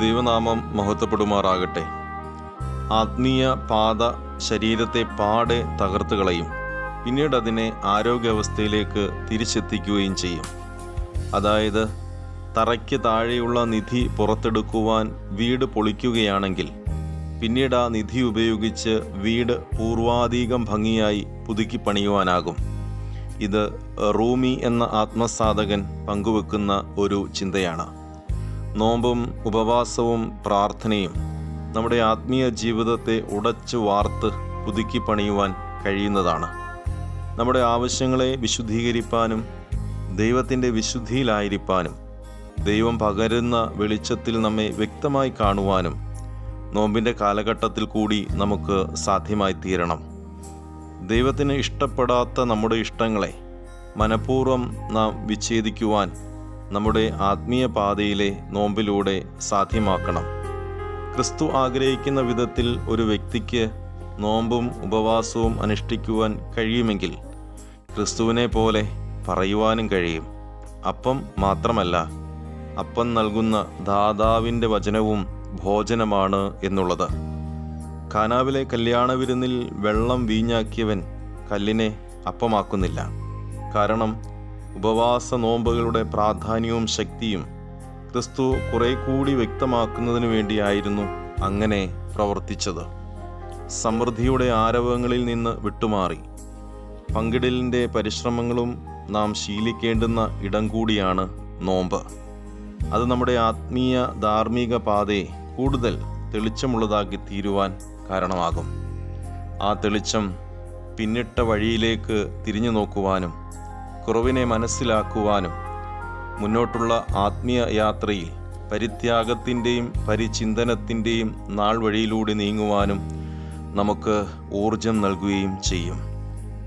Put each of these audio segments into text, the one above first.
ദൈവനാമം മഹത്വപ്പെടുമാറാകട്ടെ. ആത്മീയ പാത ശരീരത്തെ പാടെ തകർത്ത് കളയും. പിന്നീട് അതിനെ ആരോഗ്യാവസ്ഥയിലേക്ക് തിരിച്ചെത്തിക്കുകയും ചെയ്യും. അതായത് തറയ്ക്ക് താഴെയുള്ള നിധി പുറത്തെടുക്കുവാൻ വീട് പൊളിക്കുകയാണെങ്കിൽ പിന്നീട് ആ നിധി ഉപയോഗിച്ച് വീട് പൂർവാധികം ഭംഗിയായി പുതുക്കി പണിയുവാനാകും. ഇത് റൂമി എന്ന ആത്മസാധകൻ പങ്കുവെക്കുന്ന ഒരു ചിന്തയാണ്. നോമ്പും ഉപവാസവും പ്രാർത്ഥനയും നമ്മുടെ ആത്മീയ ജീവിതത്തെ ഉടച്ചു വാർത്ത് പുതുക്കി പണിയുവാൻ കഴിയുന്നതാണ്. നമ്മുടെ ആവശ്യങ്ങളെ വിശുദ്ധീകരിപ്പാനും ദൈവത്തിന്റെ വിശുദ്ധിയിലായിരിക്കാനും ദൈവം പകരുന്ന വെളിച്ചത്തിൽ നമ്മെ വ്യക്തമായി കാണുവാനും നോമ്പിന്റെ കാലഘട്ടത്തിൽ കൂടി നമുക്ക് സാധ്യമായി തീരണം. ദൈവത്തിന് ഇഷ്ടപ്പെടാത്ത നമ്മുടെ ഇഷ്ടങ്ങളെ മനഃപൂർവം നാം വിച്ഛേദിക്കുവാൻ നമ്മുടെ ആത്മീയ പാതയിലെ നോമ്പിലൂടെ സാധ്യമാക്കണം. ക്രിസ്തു ആഗ്രഹിക്കുന്ന വിധത്തിൽ ഒരു വ്യക്തിക്ക് നോമ്പും ഉപവാസവും അനുഷ്ഠിക്കുവാൻ കഴിയുമെങ്കിൽ ക്രിസ്തുവിനെ പോലെ പറയുവാനും കഴിയും. അപ്പം മാത്രമല്ല അപ്പം നൽകുന്ന ദാതാവിന്റെ വചനവും ഭോജനമാണ് എന്നുള്ളത്. കാനാവിലെ കല്യാണ വിരുന്നിൽ വെള്ളം വീഞ്ഞാക്കിയവൻ കല്ലിനെ അപ്പമാക്കുന്നില്ല. കാരണം ഉപവാസ നോമ്പുകളുടെ പ്രാധാന്യവും ശക്തിയും ക്രിസ്തു കുറെ കൂടി വ്യക്തമാക്കുന്നതിനു വേണ്ടിയായിരുന്നു അങ്ങനെ പ്രവർത്തിച്ചത്. സമൃദ്ധിയുടെ ആരവങ്ങളിൽ നിന്ന് വിട്ടുമാറി. പങ്കിടലിന്റെ പരിശ്രമങ്ങളും നാം ശീലിക്കേണ്ടുന്ന ഇടം കൂടിയാണ് നോമ്പ്. അത് നമ്മുടെ ആത്മീയ ധാർമ്മിക പാതയെ കൂടുതൽ തെളിച്ചമുള്ളതാക്കി തീരുവാൻ കാരണമാകും. ആ തെളിച്ചം പിന്നിട്ട വഴിയിലേക്ക് തിരിഞ്ഞു നോക്കുവാനും കുറവിനെ മനസ്സിലാക്കുവാനും മുന്നോട്ടുള്ള ആത്മീയ യാത്രയിൽ പരിത്യാഗത്തിന്റെയും പരിചിന്തനത്തിന്റെയും നാൾ വഴിയിലൂടെ നീങ്ങുവാനും നമുക്ക് ഊർജം നൽകുകയും ചെയ്യും.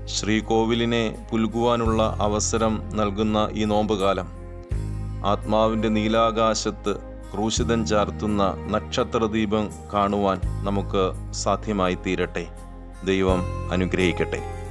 ശ്രീകോവിലിനെ പുൽകുവാനുള്ള അവസരം നൽകുന്ന ഈ നോമ്പുകാലം ആത്മാവിന്റെ നീലാകാശത്ത് ക്രൂശിതൻ ചാർത്തുന്ന നക്ഷത്രദീപം കാണുവാൻ നമുക്ക് സാധ്യമായി തീരട്ടെ ദൈവം അനുഗ്രഹിക്കട്ടെ.